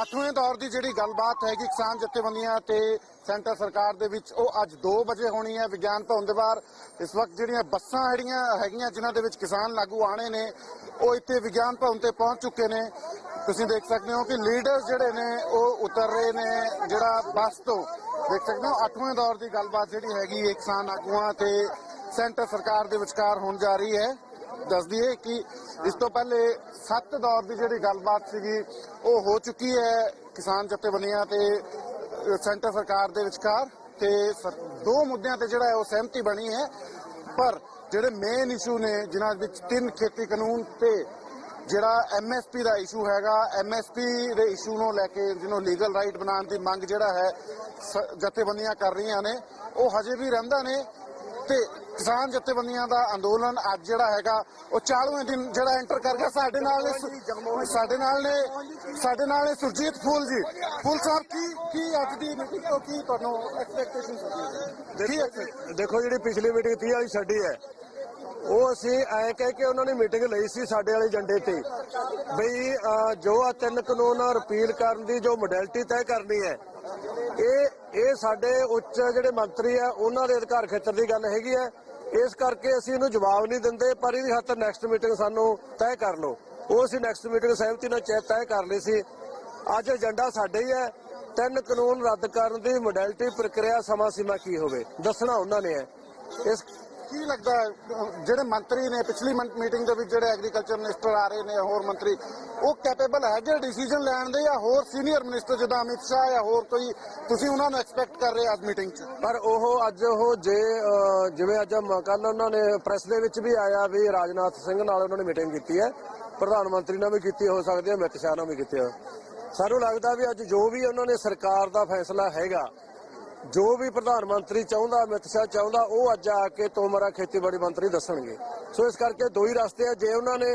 ਅੱਠਵੇਂ ਦੌਰ ਦੀ ਜਿਹੜੀ ਗੱਲਬਾਤ ਹੈਗੀ ਕਿਸਾਨ ਜਥੇਬੰਦੀਆਂ ਤੇ ਸੈਂਟਰ ਸਰਕਾਰ ਦੇ ਵਿੱਚ, ਉਹ ਅੱਜ 2 ਵਜੇ ਹੋਣੀ ਹੈ ਵਿਗਿਆਨ ਭਵਨ ਦੇ ਬਾਹਰ। ਇਸ ਵਕਤ ਜਿਹੜੀਆਂ ਬੱਸਾਂ ਜਿਹੜੀਆਂ ਹੈਗੀਆਂ, ਜਿਨ੍ਹਾਂ ਦੇ ਵਿੱਚ ਕਿਸਾਨ ਲਾਗੂ ਆਣੇ ਨੇ, ਉਹ ਇੱਥੇ ਵਿਗਿਆਨ ਭਵਨ ਤੇ ਪਹੁੰਚ ਚੁੱਕੇ ਨੇ। ਤੁਸੀਂ ਦੇਖ ਸਕਦੇ ਹੋ ਕਿ ਲੀਡਰ ਜਿਹੜੇ ਨੇ, ਉਹ ਉਤਰ ਰਹੇ ਨੇ ਜਿਹੜਾ ਬੱਸ ਤੋਂ। ਦੇਖ ਸਕਦੇ ਹੋ ਅੱਠਵੇਂ ਦੌਰ ਦੀ ਗੱਲਬਾਤ ਜਿਹੜੀ ਹੈਗੀ ਹੈ ਕਿਸਾਨ ਆਗੂਆਂ ਤੇ ਸੈਂਟਰ ਸਰਕਾਰ ਦੇ ਵਿਚਕਾਰ ਹੋਣ ਜਾ ਰਹੀ ਹੈ। ਦੱਸ ਦਈਏ ਕਿ ਇਸ ਤੋਂ ਪਹਿਲੇ ਸੱਤ ਦੌਰ ਦੀ ਜਿਹੜੀ ਗੱਲਬਾਤ ਸੀਗੀ, ਉਹ ਹੋ ਚੁੱਕੀ ਹੈ। ਕਿਸਾਨ ਜਥੇਬੰਦੀਆਂ ਤੇ ਸੈਂਟਰ ਸਰਕਾਰ ਦੇ ਵਿਚਕਾਰ ਤੇ ਦੋ ਮੁੱਦਿਆਂ ਤੇ ਜਿਹੜਾ ਹੈ ਉਹ ਸਹਿਮਤੀ ਬਣੀ ਹੈ। ਪਰ ਜਿਹੜੇ ਮੇਨ ਇਸ਼ੂ ਨੇ, ਜਿਨ੍ਹਾਂ ਵਿੱਚ ਤਿੰਨ ਖੇਤੀ ਕਾਨੂੰਨ ਤੇ ਜਿਹੜਾ ਐਮਐਸਪੀ ਦਾ ਇਸ਼ੂ ਹੈਗਾ ਐਮਐਸਪੀ ਦੇ ਇਸ਼ੂ ਨੂੰ ਲੈ ਕੇ, ਜਿਹਨੂੰ ਲੀਗਲ ਰਾਈਟ ਬਣਾਉਣ ਦੀ ਮੰਗ ਜਿਹੜਾ ਹੈ, ਸ- ਜਥੇਬੰਦੀਆਂ ਕਰ ਰਹੀਆਂ ਨੇ, ਉਹ ਹਜੇ ਵੀ ਰਹਿੰਦਾ ਨੇ। ਤੇ ਕਿਸਾਨ ਜਥੇਬੰਦੀਆਂ ਦਾ ਅੰਦੋਲਨ ਅੱਜ ਜਿਹੜਾ ਹੈਗਾ ਉਹ 40ਵੇਂ ਦਿਨ ਜਿਹੜਾ ਐਂਟਰ ਕਰ ਗਿਆ। ਸਾਡੇ ਨਾਲ ਨੇ ਸਾਡੇ ਨਾਲ ਨੇ ਸਾਡੇ ਨਾਲ ਨੇ ਸੁਰਜੀਤ ਫੂਲ ਜੀ। ਫੂਲ ਸਾਹਿਬ ਕੀ ਕੀ ਅੱਜ ਦੀ ਮੀਟਿੰਗ ਤੋਂ ਕੀ ਤੁਹਾਨੂੰ ਐਕਸਪੈਕਟੇਸ਼ਨ ਦੇਖੋ ਜਿਹੜੀ ਪਿਛਲੀ ਮੀਟਿੰਗ 30 ਵਾਲੀ ਛੱਡੀ ਹੈ ਉਹ ਅਸੀਂ ਐ ਕਹਿ ਕੇ ਉਹਨਾਂ ਨੇ ਮੀਟਿੰਗ ਲਈ ਸੀ ਸਾਡੇ ਵਾਲੇ ਏਜੰਡੇ ਤੇ। ਬਈ ਜੋ ਆ ਤਿੰਨ ਕਾਨੂੰਨ ਰਿਪੀਲ ਕਰਨ ਦੀ ਜੋ ਮੋਡੈਲਿਟੀ ਤੈਅ ਕਰਨੀ ਹੈ ਇਹ ਸਾਡੇ ਉੱਚ ਜਿਹੜੇ ਮੰਤਰੀ ਆ, ਉਹਨਾਂ ਦੇ ਅਧਿਕਾਰ ਖੇਤਰ ਦੀ ਗੱਲ ਹੈਗੀ ਹੈ ਇਸ ਕਰਕੇ ਅਸੀਂ ਇਹਨੂੰ ਜਵਾਬ ਨਹੀਂ ਦਿੰਦੇ, ਪਰ ਇਹਦੀ ਹੱਥ ਨੈਕਸਟ ਮੀਟਿੰਗ ਸਾਨੂੰ ਤੈਅ ਕਰ ਲਓ। ਉਹ ਅਸੀਂ ਨੈਕਸਟ ਮੀਟਿੰਗ ਸਹਿਮਤੀ ਨਾਲ ਚੈ- ਤੈਅ ਕਰ ਲਈ ਸੀ। ਅੱਜ ਏਜੰਡਾ ਸਾਡੇ ਹੀ ਹੈ ਤਿੰਨ ਕਾਨੂੰਨ ਰੱਦ ਕਰਨ ਦੀ ਮੋਡੈਲਿਟੀ ਪ੍ਰਕਿਰਿਆ ਸਮਾਂ ਸੀਮਾ ਕੀ ਹੋਵੇ, ਦੱਸਣਾ ਉਹਨਾਂ ਨੇ ਹੈ ਇਸ ਕੀ ਲੱਗਦਾ ਹੈ, ਜਿਹੜੇ ਮੰਤਰੀ ਨੇ ਪਿਛਲੀ ਮੀਟਿੰਗ ਦੇ ਵਿੱਚ ਜਿਹੜੇ ਐਗਰੀਕਲਚਰ ਮਿਨਿਸਟਰ ਆ ਰਹੇ ਨੇ ਹੋਰ ਮੰਤਰੀ ਉਹ ਕੈਪੇਬਲ ਹੈਗੇ ਡਿਸੀਜਨ ਲੈਣ ਦੇ ਜਾਂ ਹੋਰ ਸੀਨੀਅਰ ਮਿਨਿਸਟਰ ਜਿੱਦਾਂ ਅਮਿਤ ਸ਼ਾਹ ਜਾਂ ਹੋਰ ਕੋਈ ਤੁਸੀਂ ਉਹਨਾਂ ਨੂੰ ਐਕਸਪੈਕਟ ਕਰ ਰਹੇ ਅੱਜ ਮੀਟਿੰਗ 'ਚ? ਪਰ ਉਹ ਅੱਜ ਉਹ ਜੇ ਜਿਵੇਂ ਅੱਜ ਕੱਲ ਉਹਨਾਂ ਨੇ ਪ੍ਰੈਸ ਦੇ ਵਿੱਚ ਵੀ ਆਇਆ ਵੀ ਰਾਜਨਾਥ ਸਿੰਘ ਨਾਲ ਉਹਨਾਂ ਨੇ ਮੀਟਿੰਗ ਕੀਤੀ ਹੈ। ਪ੍ਰਧਾਨ ਮੰਤਰੀ ਨਾਲ ਵੀ ਕੀਤੀ ਹੋ ਸਕਦੀ ਹੈ ਅਮਿਤ ਸ਼ਾਹ ਨਾਲ ਵੀ ਕੀਤੀ ਹੈ। ਸਾਨੂੰ ਲੱਗਦਾ ਵੀ ਅੱਜ ਜੋ ਵੀ ਉਹਨਾਂ ਨੇ ਸਰਕਾਰ ਦਾ ਫੈਸਲਾ ਹੈਗਾ ਜੋ ਵੀ ਪ੍ਰਧਾਨ ਮੰਤਰੀ ਚਾਹੁੰਦਾ, ਅਮਿਤ ਸ਼ਾਹ ਚਾਹੁੰਦਾ, ਉਹ ਅੱਜ ਆ ਕੇ ਤੋਮਰਾ ਖੇਤੀਬਾੜੀ ਮੰਤਰੀ ਦੱਸਣਗੇ। ਸੋ ਇਸ ਕਰਕੇ ਦੋ ਹੀ ਰਸਤੇ ਆ। ਜੇ ਉਹਨਾਂ ਨੇ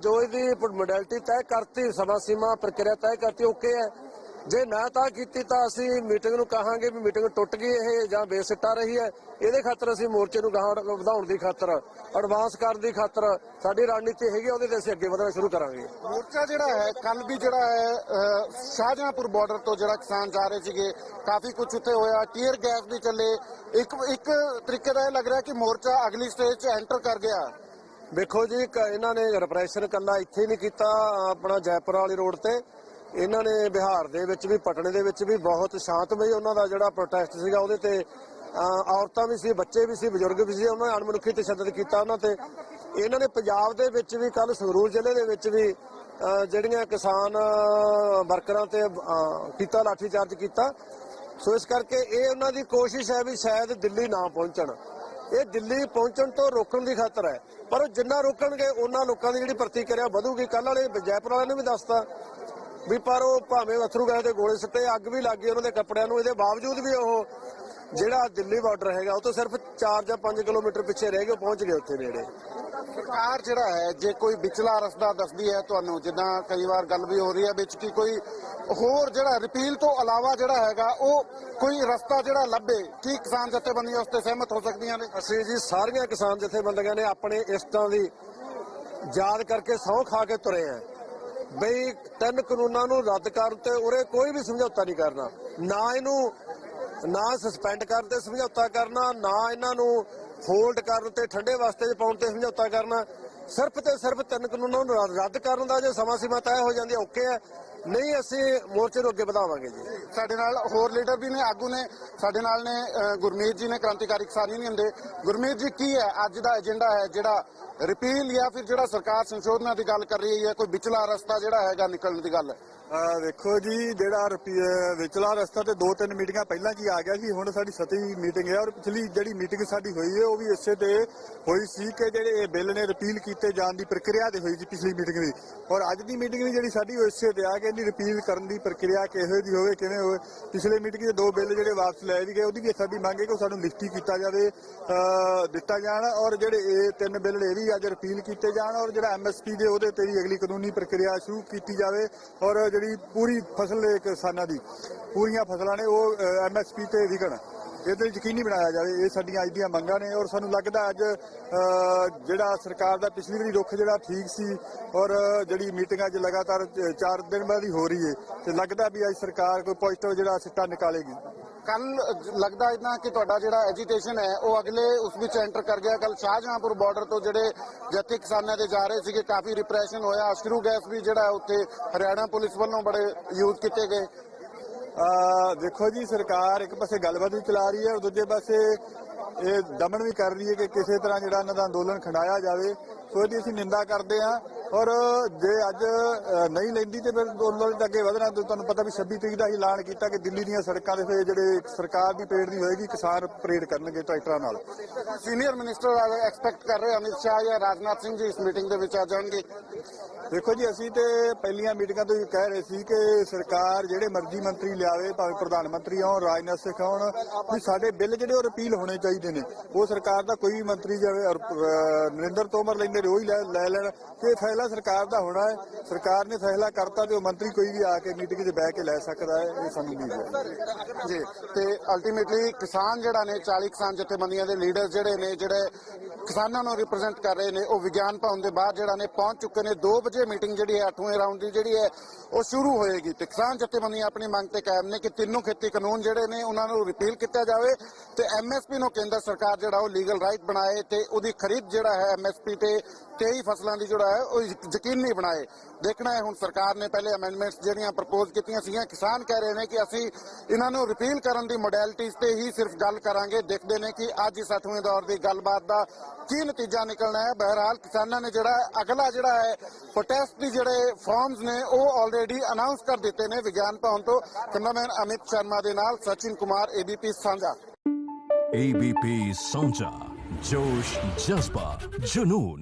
ਜੋ ਇਹਦੀ ਮੋਡੈਲਿਟੀ ਤੈਅ ਕਰਤੀ, ਸਮਾਂ ਸੀਮਾ ਪ੍ਰਕਿਰਿਆ ਤੈਅ ਕਰਤੀ ਓਕੇ ਹੈ। ਜੇ ਨਾ ਤਾਂ ਕੀਤੀ ਤਾਂ ਅਸੀਂ ਮੀਟਿੰਗ ਨੂੰ ਕਹਾਂਗੇ ਵੀ ਮੀਟਿੰਗ ਟੁੱਟ ਗਈ ਇਹ ਜਾਂ ਬੇਸਿੱਟਾ ਰਹੀ ਹੈ। ਇਹਦੇ ਖਾਤਰ ਅਸੀਂ ਮੋਰਚੇ ਨੂੰ ਗਾਹਾਂ ਵਧਾਉਣ ਦੀ ਖਾਤਰ ਐਡਵਾਂਸ ਕਰਨ ਦੀ ਖਾਤਰ ਸਾਡੀ ਰਣਨੀਤੀ ਹੈਗੀ ਉਹਦੇ ਤੇ ਅਸੀਂ ਅੱਗੇ ਵਧਣਾ ਸ਼ੁਰੂ ਕਰਾਂਗੇ। ਮੋਰਚਾ ਜਿਹੜਾ ਹੈ ਕੱਲ ਵੀ ਜਿਹੜਾ ਹੈ ਸ਼ਾਹਜਹਾਂਪੁਰ ਬਾਰਡਰ ਤੋਂ ਜਿਹੜਾ ਕਿਸਾਨ ਜਾ ਰਹੇ ਸੀਗੇ ਕਾਫੀ ਕੁਝ ਉੱਥੇ ਹੋਇਆ ਟੀਅਰ ਗੈਸ ਵੀ ਚੱਲੇ। ਇੱਕ ਇੱਕ ਤਰੀਕੇ ਦਾ ਇਹ ਲੱਗ ਰਿਹਾ ਕਿ ਮੋਰਚਾ ਅਗਲੀ ਸਟੇਜ 'ਚ ਐਂਟਰ ਕਰ ਗਿਆ। ਵੇਖੋ ਜੀ ਇਹਨਾਂ ਨੇ ਰਿਪਰੈਸ਼ਨ ਕੱਲਾ ਇੱਥੇ ਨਹੀਂ ਕੀਤਾ ਆਪਣਾ ਜੈਪੁਰ ਵਾਲੀ ਰੋਡ ਤੇ। ਇਹਨਾਂ ਨੇ ਬਿਹਾਰ ਦੇ ਵਿੱਚ ਵੀ, ਪਟਨੇ ਦੇ ਵਿੱਚ ਵੀ ਬਹੁਤ ਸ਼ਾਂਤਮਈ ਉਹਨਾਂ ਦਾ ਜਿਹੜਾ ਪ੍ਰੋਟੈਸਟ ਸੀਗਾ ਉਹਦੇ ਤੇ ਔਰਤਾਂ ਵੀ ਸੀ, ਬੱਚੇ ਵੀ ਸੀ, ਬਜ਼ੁਰਗ ਵੀ ਸੀ, ਉਹਨਾਂ ਨੇ ਅਣਮਨੁੱਖੀ ਤਸ਼ੱਦਦ ਕੀਤਾ ਉਹਨਾਂ ਤੇ। ਇਹਨਾਂ ਨੇ ਪੰਜਾਬ ਦੇ ਵਿੱਚ ਵੀ ਕੱਲ ਸੰਗਰੂਰ ਜ਼ਿਲ੍ਹੇ ਦੇ ਵਿੱਚ ਵੀ ਜਿਹੜੀਆਂ ਕਿਸਾਨ ਵਰਕਰਾਂ ਤੇ ਕੀਤਾ ਲਾਠੀਚਾਰਜ ਕੀਤਾ। ਸੋ ਇਸ ਕਰਕੇ ਇਹ ਉਹਨਾਂ ਦੀ ਕੋਸ਼ਿਸ਼ ਹੈ ਵੀ ਸ਼ਾਇਦ ਦਿੱਲੀ ਨਾ ਪਹੁੰਚਣ। ਇਹ ਦਿੱਲੀ ਪਹੁੰਚਣ ਤੋਂ ਰੋਕਣ ਦੀ ਖਾਤਰ ਹੈ। ਪਰ ਉਹ ਜਿੰਨਾ ਰੋਕਣਗੇ, ਉਹਨਾਂ ਲੋਕਾਂ ਦੀ ਜਿਹੜੀ ਪ੍ਰਤੀਕਿਰਿਆ ਵਧੂਗੀ। ਕੱਲ ਵਾਲੇ ਜੈਪੁਰ ਵਾਲਿਆਂ ਨੇ ਵੀ ਦੱਸਤਾ ਵੀ ਪਰ ਉਹ ਭਾਵੇਂ ਅਥਰੂ ਗਏ ਤੇ ਗੋਲੇ ਸਿੱਟੇ ਅੱਗ ਵੀ ਲੱਗ ਗਈ ਉਹਨਾਂ ਦੇ ਕੱਪੜਿਆਂ ਨੂੰ ਇਹਦੇ ਬਾਵਜੂਦ ਵੀ ਉਹ ਜਿਹੜਾ ਦਿੱਲੀ ਬਾਰਡਰ ਹੈਗਾ ਉਹ ਤੋਂ ਸਿਰਫ 4 ਜਾਂ 5 ਕਿਲੋਮੀਟਰ ਪਿੱਛੇ ਰਹਿ ਗਏ ਪਹੁੰਚ ਗਏ ਉੱਥੇ ਨੇੜੇ। ਸਰਕਾਰ ਜਿਹੜਾ ਹੈ ਜੇ ਕੋਈ ਵਿਚਲਾ ਰਸਤਾ ਦੱਸਦੀ ਹੈ ਤੁਹਾਨੂੰ ਜਿੱਦਾਂ ਕਈ ਵਾਰ ਗੱਲ ਵੀ ਹੋ ਰਹੀ ਹੈ ਵਿੱਚ ਕਿ ਕੋਈ ਹੋਰ ਜਿਹੜਾ ਰਿਪੀਲ ਤੋਂ ਇਲਾਵਾ ਜਿਹੜਾ ਹੈਗਾ ਉਹ ਕੋਈ ਰਸਤਾ ਜਿਹੜਾ ਲੱਭੇ ਕੀ ਕਿਸਾਨ ਜਥੇਬੰਦੀਆਂ ਉਸ ਤੇ ਸਹਿਮਤ ਹੋ ਸਕਦੀਆਂ ਨੇ? ਅਸੀਂ ਜੀ ਸਾਰੀਆਂ ਕਿਸਾਨ ਜਥੇਬੰਦੀਆਂ ਨੇ ਆਪਣੇ ਇਸ਼ਟਾਂ ਦੀ ਯਾਦ ਕਰਕੇ ਸਹੁੰ ਖਾ ਕੇ ਤੁਰੇ ਆ। ਬਈ ਤਿੰਨ ਕਾਨੂੰਨਾਂ ਨੂੰ ਰੱਦ ਕਰਨ ਤੇ ਉਰੇ ਕੋਈ ਵੀ ਸਮਝੌਤਾ ਨਹੀਂ ਕਰਨਾ। ਨਾ ਇਹਨੂੰ, ਨਾ ਸਸਪੈਂਡ ਕਰਨ ਤੇ ਸਮਝੌਤਾ ਕਰਨਾ, ਨਾ ਇਹਨਾਂ ਨੂੰ ਹੋਲਡ ਕਰਨ ਤੇ ਠੰਡੇ ਵਾਸਤੇ ਪਾਉਣ ਤੇ ਸਮਝੌਤਾ ਕਰਨਾ। ਸਿਰਫ ਤੇ ਸਿਰਫ ਤਿੰਨ ਕਾਨੂੰਨਾਂ ਨੂੰ ਰੱਦ- ਕਰਨ ਦਾ ਜੇ ਸਮਾਂ ਸੀਮਾ ਤੈਅ ਹੋ ਜਾਂਦੀ ਹੈ ਓਕੇ ਹੈ ਨਹੀਂ, ਅਸੀਂ ਮੋਰਚੇ ਨੂੰ ਅੱਗੇ ਵਧਾਵਾਂਗੇ ਜੀ। ਸਾਡੇ ਨਾਲ ਹੋਰ ਲੀਡਰ ਵੀ ਨੇ, ਆਗੂ ਨੇ। ਸਾਡੇ ਨਾਲ ਨੇ ਗੁਰਮੀਤ ਜੀ ਨੇ, ਕ੍ਰਾਂਤੀਕਾਰੀ ਕਿਸਾਨ ਯੂਨੀਅਨ ਦੇ। ਗੁਰਮੀਤ ਜੀ, ਕੀ ਹੈ? ਅੱਜ ਦਾ ਏਜੰਡਾ ਹੈ ਜਿਹੜਾ ਰਿਪੀਲ ਜਾਂ ਫਿਰ ਜਿਹੜਾ ਸਰਕਾਰ ਸੰਸ਼ੋਧਨਾਂ ਦੀ ਗੱਲ ਕਰ ਰਹੀ ਹੈ ਕੋਈ ਵਿਚਲਾ ਰਸਤਾ ਜਿਹੜਾ ਹੈਗਾ ਨਿਕਲਣ ਦੀ ਗੱਲ? ਵੇਖੋ ਜੀ, ਜਿਹੜਾ ਰੁਪਈਏ ਵਿਚਲਾ ਰਸਤਾ ਤੇ ਦੋ ਤਿੰਨ ਮੀਟਿੰਗਾਂ ਪਹਿਲਾਂ ਕੀ ਆ ਗਿਆ ਸੀ, ਹੁਣ ਸਾਡੀ ਸਤਵੀਂ ਮੀਟਿੰਗ ਹੈ ਔਰ ਪਿਛਲੀ ਜਿਹੜੀ ਮੀਟਿੰਗ ਸਾਡੀ ਹੋਈ ਹੈ, ਉਹ ਵੀ ਇਸੇ ਤੇ ਹੋਈ ਸੀ ਕਿ ਜਿਹੜੇ ਇਹ ਬਿੱਲ ਨੇ ਰਿਪੀਲ ਕੀਤੇ ਜਾਣ ਦੀ ਪ੍ਰਕਿਰਿਆ ਤੇ ਹੋਈ ਸੀ ਪਿਛਲੀ ਮੀਟਿੰਗ ਦੀ। ਔਰ ਅੱਜ ਦੀ ਮੀਟਿੰਗ ਵੀ ਜਿਹੜੀ ਸਾਡੀ, ਉਹ ਇਸੇ ਤੇ ਆ ਕਿ ਇਹਦੀ ਰਿਪੀਲ ਕਰਨ ਦੀ ਪ੍ਰਕਿਰਿਆ ਕਿਹੋ ਜਿਹੀ ਹੋਵੇ, ਕਿਵੇਂ ਹੋਵੇ। ਪਿਛਲੇ ਮੀਟਿੰਗ ਦੇ ਦੋ ਬਿੱਲ ਜਿਹੜੇ ਵਾਪਸ ਲਏ ਵੀ ਗਏ, ਉਹਦੀ ਵੀ ਸਾਡੀ ਮੰਗ ਹੈ ਕਿ ਉਹ ਸਾਨੂੰ ਲਿਖਤੀ ਕੀਤਾ ਜਾਵੇ ਦਿੱਤਾ ਜਾਣ ਔਰ ਜਿਹੜੇ ਇਹ ਤਿੰਨ ਬਿੱਲ ਇਹ ਵੀ ਅੱਜ ਰਿਪੀਲ ਕੀਤੇ ਜਾਣ ਔਰ ਜਿਹੜਾ ਐਮਐਸਪੀ ਦੇ ਉਹਦੇ ਤੇ ਵੀ ਅਗਲੀ ਕਾਨੂੰਨੀ ਪ੍ਰਕਿਰਿਆ ਸ਼ੁਰੂ ਕੀਤੀ ਜਾਵੇ ਔਰ ਜਿਹੜੀ ਪੂਰੀ ਫਸਲ ਦੇ ਕਿਸਾਨਾਂ ਦੀ, ਪੂਰੀਆਂ ਫਸਲਾਂ ਨੇ, ਉਹ ਐਮਐਸਪੀ ਤੇ ਵਿਕਣ। ਇਹਦੇ ਯਕੀਨੀ ਬਣਾਇਆ ਜਾਵੇ ਇਹ ਸਾਡੀਆਂ ਅੱਜ ਦੀਆਂ ਮੰਗਾਂ ਨੇ ਔਰ ਸਾਨੂੰ ਲੱਗਦਾ ਅੱਜ ਜਿਹੜਾ ਸਰਕਾਰ ਦਾ ਪਿਛਲੀ ਵਾਰੀ ਰੁਖ ਜਿਹੜਾ ਠੀਕ ਸੀ ਔਰ ਜਿਹੜੀ ਮੀਟਿੰਗ ਅੱਜ ਲਗਾਤਾਰ 4 ਦਿਨ ਬਾਅਦ ਹੀ ਹੋ ਰਹੀ ਹੈ ਤੇ ਲੱਗਦਾ ਵੀ ਅੱਜ ਸਰਕਾਰ ਕੋਈ ਪੋਜ਼ਿਟਿਵ ਜਿਹੜਾ ਸਿੱਟਾ ਨਿਕਾਲੇਗੀ। ਕੱਲ, ਲੱਗਦਾ ਇਦਾਂ ਕਿ ਤੁਹਾਡਾ ਜਿਹੜਾ ਐਜੀਟੇਸ਼ਨ ਹੈ, ਉਹ ਅਗਲੇ ਉਸ ਵਿੱਚ ਐਂਟਰ ਕਰ ਗਿਆ। ਕੱਲ ਸ਼ਾਹਜਹਾਂਪੁਰ ਬਾਰਡਰ ਤੋਂ ਜਿਹੜੇ ਜੱਤੀ ਕਿਸਾਨਾਂ ਦੇ ਜਾ ਰਹੇ ਸੀਗੇ, ਕਾਫੀ ਰਿਪਰੈਸ਼ਨ ਹੋਇਆ। ਅਸ਼ਰੂ ਗੈਸ ਵੀ ਜਿਹੜਾ ਉੱਥੇ ਹਰਿਆਣਾ ਪੁਲਿਸ ਵੱਲੋਂ ਬੜੇ ਯੂਜ਼ ਕੀਤੇ ਗਏ। ਦੇਖੋ ਜੀ, ਸਰਕਾਰ ਇੱਕ ਪਾਸੇ ਗੱਲਬਾਤ ਵੀ ਚਲਾ ਰਹੀ ਹੈ, ਔਰ ਦੂਜੇ ਪਾਸੇ ਇਹ ਦਮਨ ਵੀ ਕਰ ਰਹੀ ਹੈ ਕਿ ਕਿਸੇ ਤਰ੍ਹਾਂ ਜਿਹੜਾ ਇਹਨਾਂ ਦਾ ਅੰਦੋਲਨ ਖੰਡਾਇਆ ਜਾਵੇ। ਸੋ ਇਹਦੀ ਅਸੀਂ ਨਿੰਦਾ ਕਰਦੇ ਹਾਂ। ਔਰ ਜੇ ਅੱਜ ਨਹੀਂ ਲੈਂਦੀ ਤੇ ਫਿਰ ਅੰਦੋਲਨ ਦੇ ਅੱਗੇ ਵਧਣਾ ਤੇ ਤੁਹਾਨੂੰ ਪਤਾ ਵੀ 26 ਤਰੀਕ ਦਾ ਐਲਾਨ ਕੀਤਾ ਕਿ ਦਿੱਲੀ ਦੀਆਂ ਸੜਕਾਂ ਦੇ ਫਿਰ ਜਿਹੜੇ ਸਰਕਾਰ ਦੀ ਪਰੇਡ ਨਹੀਂ ਹੋਏਗੀ ਕਿਸਾਨ ਪਰੇਡ ਕਰਨਗੇ ਟਰੈਕਟਰਾਂ ਨਾਲ। ਸੀਨੀਅਰ ਮਿਨਿਸਟਰ ਐਕਸਪੈਕਟ ਕਰ ਰਹੇ ਅਮਿਤ ਸ਼ਾਹ ਜਾਂ ਰਾਜਨਾਥ ਸਿੰਘ ਜੀ ਇਸ ਮੀਟਿੰਗ ਦੇ ਵਿੱਚ ਆ ਜਾਣਗੇ? ਦੇਖੋ ਜੀ ਅਸੀਂ ਤੇ ਪਹਿਲੀਆਂ ਮੀਟਿੰਗਾਂ ਤੋਂ ਹੀ ਕਹਿ ਰਹੇ ਸੀ ਕਿ ਸਰਕਾਰ ਜਿਹੜੇ ਮਰਜ਼ੀ ਮੰਤਰੀ ਲਿਆਵੇ ਭਾਵੇਂ ਪ੍ਰਧਾਨ ਮੰਤਰੀ ਹੋਣ ਰਾਜਨਾਥ ਸਿੰਘ ਹੋਣ ਵੀ ਸਾਡੇ ਬਿੱਲ ਜਿਹੜੇ ਉਹ ਰਿਪੀਲ ਹੋਣੇ ਚਾਹੀਦੇ ਨੇ। ਉਹ ਸਰਕਾਰ ਦਾ ਕੋਈ ਵੀ ਮੰਤਰੀ ਜਾਵੇ ਨਰਿੰਦਰ ਤੋਮਰ ਲੈਂਦੇ ਨੇ ਉਹ ਹੀ ਲੈ ਲੈਣ ਕਿ ਇਹ ਫੈਸਲਾ ਸਰਕਾਰ ਦਾ ਹੋਣਾ ਹੈ। ਸਰਕਾਰ ਨੇ ਫੈਸਲਾ ਕਰਤਾ ਤੇ ਉਹ ਮੰਤਰੀ ਕੋਈ ਵੀ ਆ ਕੇ ਮੀਟਿੰਗ 'ਚ ਬਹਿ ਕੇ ਲੈ ਸਕਦਾ ਹੈ, ਇਹ ਸਾਨੂੰ ਉਮੀਦ ਹੈ। ਜੀ, ਤੇ ਅਲਟੀਮੇਟਲੀ ਕਿਸਾਨ ਜਿਹੜਾ ਨੇ 40 ਕਿਸਾਨ ਜਥੇਬੰਦੀਆਂ ਦੇ ਲੀਡਰ ਜਿਹੜੇ ਨੇ, ਜਿਹੜੇ ਕਿਸਾਨਾਂ ਨੂੰ ਰਿਪਰੈਜ਼ੈਂਟ ਕਰ ਰਹੇ ਨੇ, ਉਹ ਵਿਗਿਆਨ ਭਵਨ ਦੇ ਬਾਹਰ ਜਿਹੜਾ ਨੇ ਪਹੁੰਚ ਚੁੱਕੇ ਨੇ। 2 ਵਜੇ ਮੀਟਿੰਗ ਜਿਹੜੀ ਹੈ 8ਵੇਂ ਰਾਉਂਡ ਦੀ ਜਿਹੜੀ ਹੈ, ਉਹ ਸ਼ੁਰੂ ਹੋਏਗੀ। ਤੇ ਕਿਸਾਨ ਜਥੇਬੰਦੀਆਂ ਆਪਣੀ ਮੰਗ ਤੇ ਕਾਇਮ ਨੇ ਕਿ ਤਿੰਨੋਂ ਖੇਤੀ ਕਾਨੂੰਨ ਜਿਹੜੇ ਨੇ, ਉਹਨਾਂ ਨੂੰ ਰਿਪੀਲ ਕੀਤਾ ਜਾਵੇ। ਤੇ ਐਮਐਸਪੀ ਨੂੰ ਕੇਂਦਰ ਸਰਕਾਰ ਜਿਹੜਾ ਉਹ ਲੀਗਲ ਰਾਈਟ ਬਣਾਏ ਤੇ ਉਹਦੀ ਖਰੀਦ ਜਿਹੜਾ ਹੈ ਐਮਐਸਪੀ ਤੇ 23 ਫਸਲਾਂ ਦੀ ਜਿਹੜਾ ਹੈ ਉਹ ਯਕ- ਯਕੀਨੀ ਬਣਾਏ ਦੇਖਣਾ ਹੈ ਹੁਣ ਸਰਕਾਰ ਨੇ ਪਹਿਲੇ ਅਮੈਂਡਮੈਂਟਸ ਜਿਹੜੀਆਂ ਪ੍ਰਪੋਜ਼ ਕੀਤੀਆਂ ਸੀਗੀਆਂ ਕਿਸਾਨ ਕਹਿ ਰਹੇ ਨੇ ਕਿ ਅਸੀਂ ਇਹਨਾਂ ਨੂੰ ਰਿਪੀਲ ਕਰਨ ਦੀ ਮੋਡੈਲਿਟੀਜ਼ ਤੇ ਹੀ ਸਿਰਫ ਗੱਲ ਕਰਾਂਗੇ ਦੇਖਦੇ ਨੇ ਕਿ ਅੱਜ ਇਸ 8ਵੇਂ ਦੌਰ ਦੀ ਗੱਲਬਾਤ ਦਾ ਕੀ ਨਤੀਜਾ ਨਿਕਲਣਾ ਹੈ ਬਹਰਹਾਲ ਕਿਸਾਨਾਂ ਨੇ ਜਿਹੜਾ ਅਗਲਾ ਜਿਹੜਾ ਹੈ ਪ੍ਰੋਟੈਸਟ ਦੀ ਜਿਹੜੇ ਫਾਰਮਸ ਨੇ ਉਹ ਆਲਰੇਡੀ ਅਨਾਉਂਸ ਕਰ ਦਿੱਤੇ ਨੇ ਵਿਗਿਆਨ ਭਵਨ ਤੋਂ ਕੈਮਰਾਮੈਨ ਅਮਿਤ ਸ਼ਰਮਾ ਦੇ ਨਾਲ ਸਚਿਨ ਕੁਮਾਰ ਏਬੀਪੀ ਸਾਂਝਾ एबीपी साझा जोश जज्बा जुनून